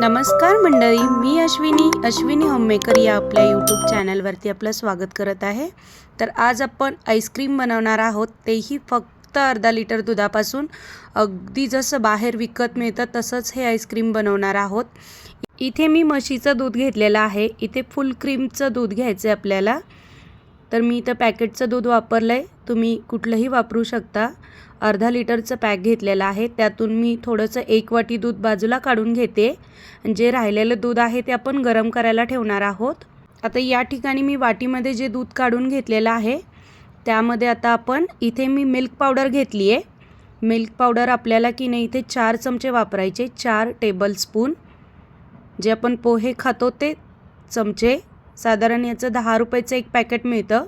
नमस्कार मंडळी मी अश्विनी. अश्विनी होममेकर या आपल्या यूट्यूब चॅनलवरती आपलं स्वागत करत आहे. तर आज आपण आईस्क्रीम बनवणार आहोत. तेही फक्त अर्धा लिटर दुधापासून. अगदी जसं बाहेर विकत मिळतं तसंच हे आईस्क्रीम बनवणार आहोत. इथे मी म्हशीचं दूध घेतलेलं आहे. इथे फुल क्रीमचं दूध घ्यायचं आहे आपल्याला. तर मी इथं पॅकेटचं दूध वापरलं आहे तुम्ही कुठलंही वापरू शकता. अर्धा लिटरचं पॅक घेतलेलं आहे. त्यातून मी थोडंसं एक वाटी दूध बाजूला काढून घेते. जे राहिलेलं दूध आहे ते आपण गरम करायला ठेवणार आहोत. आता या ठिकाणी मी वाटीमध्ये जे दूध काढून घेतलेलं आहे त्यामध्ये आता आपण इथे मी मिल्क पावडर घेतली आहे मिल्क पावडर आपल्याला की नाही इथे चार चमचे वापरायचे. चार टेबलस्पून जे आपण पोहे खातो ते चमचे. साधारण याचं दहा रुपयाचं एक पॅकेट मिळतं.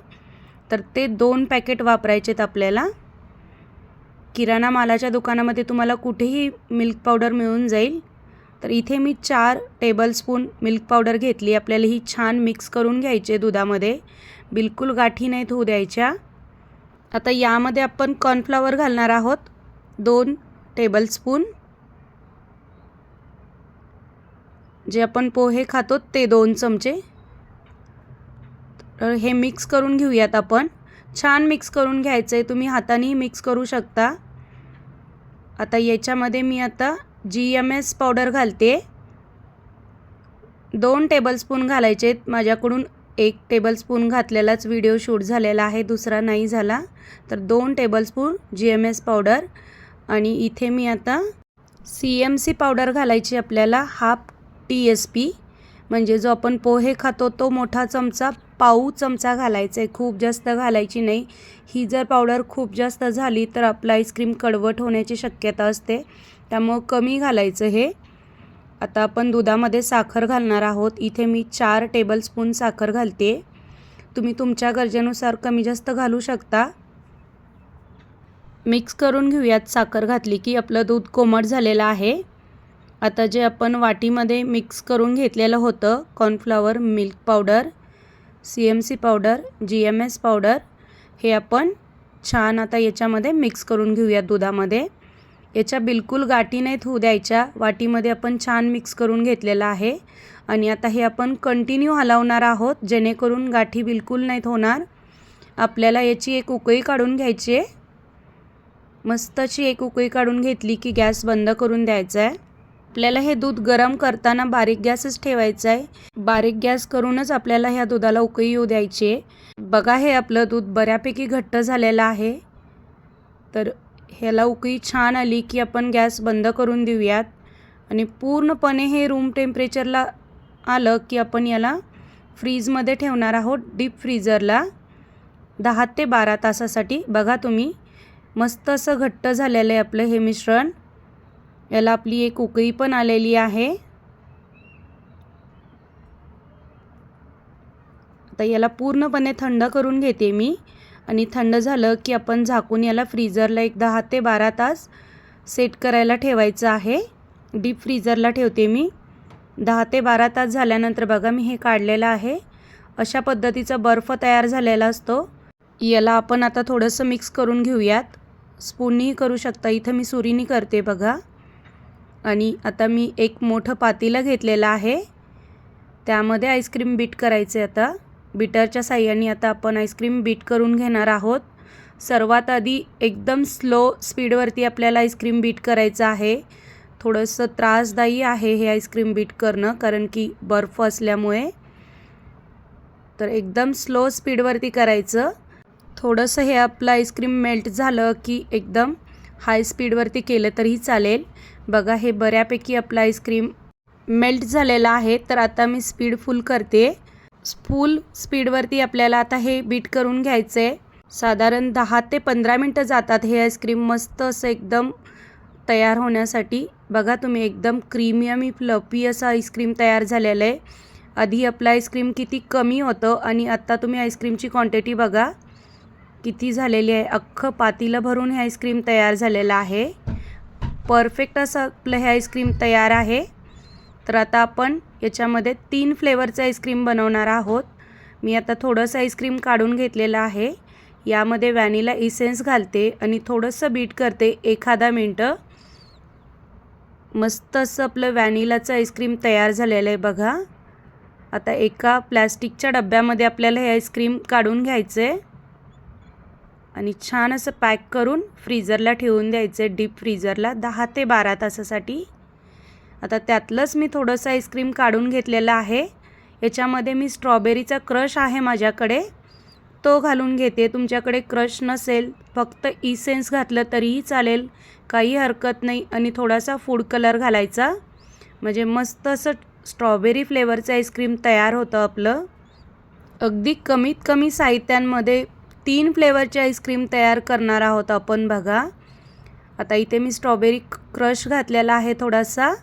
तर ते दोन पॅकेट वापरायचेत आपल्याला. किराणा मालाच्या दुकानामध्ये तुम्हाला कुठेही मिल्क पावडर मिळून जाईल. तर इथे मी चार टेबलस्पून मिल्क पावडर घेतली. आपल्याला ही छान मिक्स करून घ्यायची दुधामध्ये. बिलकुल गाठी नाहीत होऊ द्यायच्या. आता यामध्ये आपण कॉर्नफ्लॉवर घालणार आहोत. दोन टेबलस्पून. जे आपण पोहे खातो ते दोन चमचे. तर हे मिक्स करून घेऊयात आपण. छान मिक्स करून घ्यायचं आहे तुम्ही हातानेही मिक्स करू शकता. आता याच्यामध्ये मी आता जी एम एस पावडर घालते. दोन टेबलस्पून घालायचे आहेत. माझ्याकडून एक टेबलस्पून घातलेलाच व्हिडिओ शूट झालेला आहे. दुसरा नाही झाला. तर दोन tablespoon G M S powder आणि इथे मी आता सी एम सी पावडर घालायची आपल्याला हाफ टी एस पी म्हणजे जो आपण पोहे खातो तो मोठा चमचा पाऊ चमचा घालायचा आहे. खूप जास्त घालायची नाही. ही जर पावडर खूप जास्त झाली तर आपलं आईस्क्रीम कडवट होण्याची शक्यता असते. त्यामुळं कमी घालायचं हे. आता आपण दुधामध्ये साखर घालणार आहोत. इथे मी चार टेबलस्पून साखर घालते. तुम्ही तुमच्या गरजेनुसार कमी जास्त घालू शकता. मिक्स करून घेऊयात साखर घातली की आपलं दूध कोमट झालेलं आहे. आता जे आपण वाटीमध्ये मिक्स करून घेतलेलं होतं cornflour milk powder C M C powder G M S powder हे आपण छान आता याच्यामध्ये मिक्स करून घेऊयात दुधामध्ये. याच्या बिलकुल गाठी नाहीत होऊ द्यायच्या वाटीमध्ये आपण छान मिक्स करून घेतलेलं आहे. आणि आता हे आपण कंटिन्यू हलवणार आहोत जेणेकरून गाठी बिलकुल नाहीत होणार. आपल्याला याची एक उकळी काढून घ्यायची आहे. मस्त अशी एक उकळी काढून घेतली की गॅस बंद करून द्यायचा आहे. आपल्याला हे दूध गरम करताना बारीक गॅसच ठेवायचा आहे. बारीक गॅस करूनच आपल्याला ह्या दुधाला उकळी येऊ द्यायची आहे. बघा हे आपलं दूध बऱ्यापैकी घट्ट झालेलं आहे. तर ह्याला उकळी छान आली की आपण गॅस बंद करून देऊयात. आणि पूर्णपणे हे रूम टेम्परेचरला आलं की आपण याला फ्रीजमध्ये ठेवणार आहोत डीप फ्रीजरला दहा ते बारा तासासाठी. बघा तुम्ही मस्त असं घट्ट झालेलं आहे आपलं हे मिश्रण. याला आपली एक उकळी पण आलेली आहे. आता याला पूर्णपणे थंड करून घेते मी. आणि थंड झालं की आपण झाकून याला फ्रीजरला एक दहा ते बारा तास सेट करायला ठेवायचं आहे. डीप फ्रीजरला ठेवते मी. दहा ते बारा तास झाल्यानंतर बघा मी हे काढलेलं आहे. अशा पद्धतीचा बर्फ तयार झालेला असतो. याला आपण आता थोडंसं मिक्स करून घेऊयात. स्पूननीही करू शकता. इथं मी सुरीनी करते बघा. आणि आता मी एक मोठं पातीलं घेतलेलं आहे. त्यामध्ये आईस्क्रीम बीट करायचे आता. बीटरच्या साह्याने आता आपण आईस्क्रीम बीट करून घेणार आहोत. सर्वात आधी एकदम स्लो स्पीडवरती आपल्याला आईस्क्रीम बीट करायचं आहे. थोडंसं त्रासदायी आहे हे आईस्क्रीम बीट करणं कारण की बर्फ असल्यामुळे. तर एकदम स्लो स्पीडवरती करायचं. थोडंसं हे आपलं आईस्क्रीम मेल्ट झालं की एकदम हाय स्पीडवरती केलं तरीही चालेल. बघा हे बऱ्यापैकी आपलं आईस्क्रीम मेल्ट झालेलं आहे. तर आता मी स्पीड फुल करते. फुल स्पीडवरती आपल्याला आता हे बीट करून घ्यायचं आहे साधारण दहा ते पंधरा मिनटं जातात हे आईस्क्रीम मस्त असं एकदम तयार होण्यासाठी. बघा तुम्ही एकदम क्रीमी आणि फ्लपी असं आईस्क्रीम तयार झालेलं आहे. आधी आपलं आईस्क्रीम किती कमी होतं आणि आत्ता तुम्ही आईस्क्रीमची क्वांटिटी बघा. किती झालेली आहे? अख्खं पातीलं भरून हे आईस्क्रीम तयार झालेलं आहे. परफेक्ट असं आपलं हे आईस्क्रीम तयार आहे. तर आता आपण याच्यामध्ये तीन फ्लेवरचं आईस्क्रीम बनवणार आहोत. मी आता थोडंसं आईस्क्रीम काढून घेतलेलं आहे. यामध्ये व्हॅनिला इसेन्स घालते आणि थोडंसं बीट करते एखादा मिनटं. मस्त असं आपलं व्हॅनिलाचं आईस्क्रीम तयार झालेलं आहे बघा. आता एका प्लॅस्टिकच्या डब्यामध्ये आपल्याला हे आईस्क्रीम काढून घ्यायचं आहे आणि छान असं पॅक करून फ्रीजरला ठेवून द्यायचं आहे डीप फ्रीजरला दहा ते बारा तासासाठी. आता त्यातलंच मी थोडंसं आईस्क्रीम काढून घेतलेलं आहे. याच्यामध्ये मी स्ट्रॉबेरीचा क्रश आहे माझ्याकडे. तो घालून घेते. तुमच्याकडे क्रश नसेल फक्त इसेन्स घातलं तरीही चालेल. काही हरकत नाही आणि थोडासा फूड कलर घालायचा. म्हणजे मस्त असं स्ट्रॉबेरी फ्लेवरचं आईस्क्रीम तयार होतं आपलं. अगदी कमीत कमी साहित्यांमध्ये तीन फ्लेवरची आईस्क्रीम तयार करणार आहोत आपण बघा. आता इथे मी स्ट्रॉबेरी क्रश घातलेला आहे थोडासा.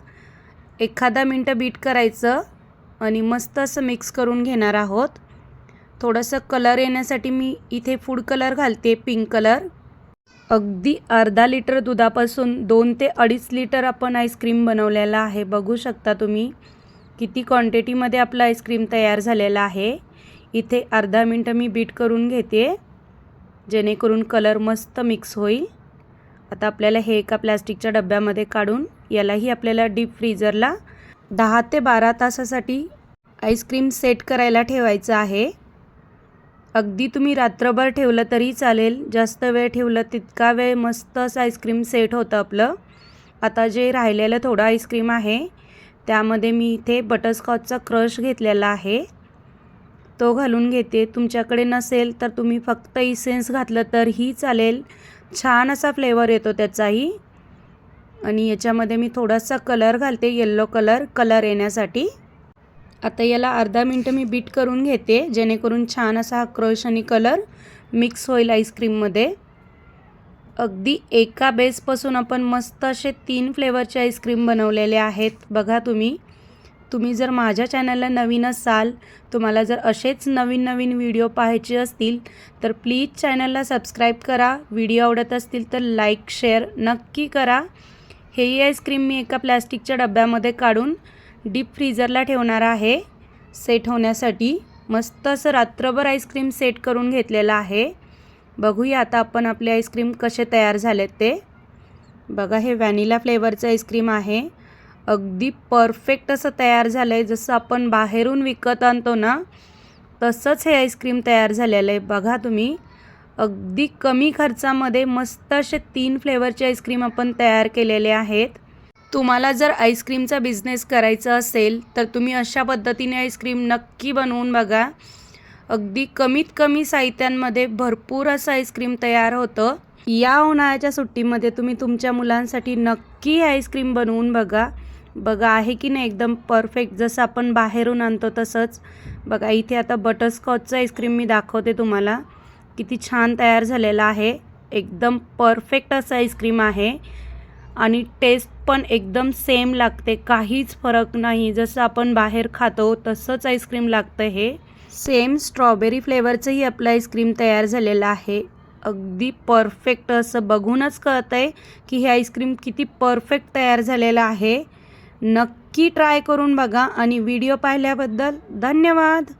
एखादा मिनटं बीट करायचं आणि मस्त असं मिक्स करून घेणार आहोत. थोडंसं कलर येण्यासाठी मी इथे फूड कलर घालते पिंक कलर. अगदी अर्धा लिटर दुधापासून दोन ते अडीच लिटर आपण आईस्क्रीम बनवलेला आहे. बघू शकता तुम्ही किती क्वांटिटीमध्ये आपलं आईस्क्रीम तयार झालेलं आहे. इथे अर्धा मिनटं मी बीट करून घेते. जेणेकरून कलर मस्त मिक्स होईल. आता आपल्याला हे एका प्लॅस्टिकच्या डब्यामध्ये काढून यालाही आपल्याला डीप फ्रीजरला दहा ते बारा तासासाठी आईस्क्रीम सेट करायला ठेवायचं आहे. अगदी तुम्ही रात्रभर ठेवलं तरी चालेल. जास्त वेळ ठेवलं तितका वेळ मस्त असं आईस्क्रीम सेट होतं आपलं. आता जे राहिलेलं थोडं आईस्क्रीम आहे त्यामध्ये मी इथे बटरस्कॉचचा क्रश घेतलेला आहे. तो घालून घेते. तुमच्याकडे नसेल तर तुम्ही फक्त इसेन्स घातलं तरीही चालेल. छान असा फ्लेवर येतो त्याचाही. आणि याच्यामध्ये मी थोडासा कलर घालते येल्लो कलर कलर येण्यासाठी. आता याला अर्धा मिनटं मी बीट करून घेते जेणेकरून छान असा हा क्रश आणि कलर मिक्स होईल आईस्क्रीममध्ये अगदी एका बेसपासून आपण मस्त असे तीन फ्लेवरचे आईस्क्रीम बनवलेले आहेत. बघा तुम्ही. तुम्ही जर माझ्या चॅनलला नवीन असाल तुम्हाला जर असेच नवीन नवीन व्हिडिओ पाहायचे असतील तर प्लीज चॅनलला सबस्क्राईब करा. व्हिडिओ आवडत असतील तर लाईक शेअर नक्की करा. हेही आईस्क्रीम मी एका प्लॅस्टिकच्या डब्यामध्ये काढून डीप फ्रीजरला ठेवणार आहे. सेट होण्यासाठी मस्त असं रात्रभर आईस्क्रीम सेट करून घेतलेलं आहे. बघूया आता आपण आपले आईस्क्रीम कसे तयार झालेत ते. बघा हे व्हॅनिला फ्लेवरचं आईस्क्रीम आहे. अगदी परफेक्ट असं तयार झालं आहे जसं आपण बाहेरून विकत आणतो ना तसंच हे आईस्क्रीम तयार झालेलं आहे. बघा तुम्ही अगदी कमी खर्चामध्ये मस्त असे तीन फ्लेवरचे आईस्क्रीम आपण तयार केलेले आहेत. तुम्हाला जर आईस्क्रीमचा बिझनेस करायचा असेल तर तुम्ही अशा पद्धतीने आईस्क्रीम नक्की बनवून बघा. अगदी कमीत कमी साहित्यांमध्ये भरपूर असं आईस्क्रीम तयार होतं. या उन्हाळ्याच्या सुट्टीमध्ये तुम्ही तुमच्या मुलांसाठी नक्की आईस्क्रीम बनवून बघा. बघा आहे की नाही एकदम परफेक्ट जसं आपण बाहेरून आणतो तसंच. बघा इथे आता बटरस्कॉचचं आईस्क्रीम मी दाखवते तुम्हाला. किती छान तयार झालेलं आहे. एकदम परफेक्ट असं आईस्क्रीम आहे. आणि टेस्ट पण एकदम सेम लागते. काहीच फरक नाही. जसं आपण बाहेर खातो तसंच आईस्क्रीम लागतं हे. सेम स्ट्रॉबेरी फ्लेवरचंही आपलं आईस्क्रीम तयार झालेलं आहे. अगदी परफेक्ट असं बघूनच कळतं आहे की हे आईस्क्रीम किती परफेक्ट तयार झालेलं आहे. नक्की ट्राय करून बघा आणि व्हिडिओ पाहिल्याबद्दल धन्यवाद.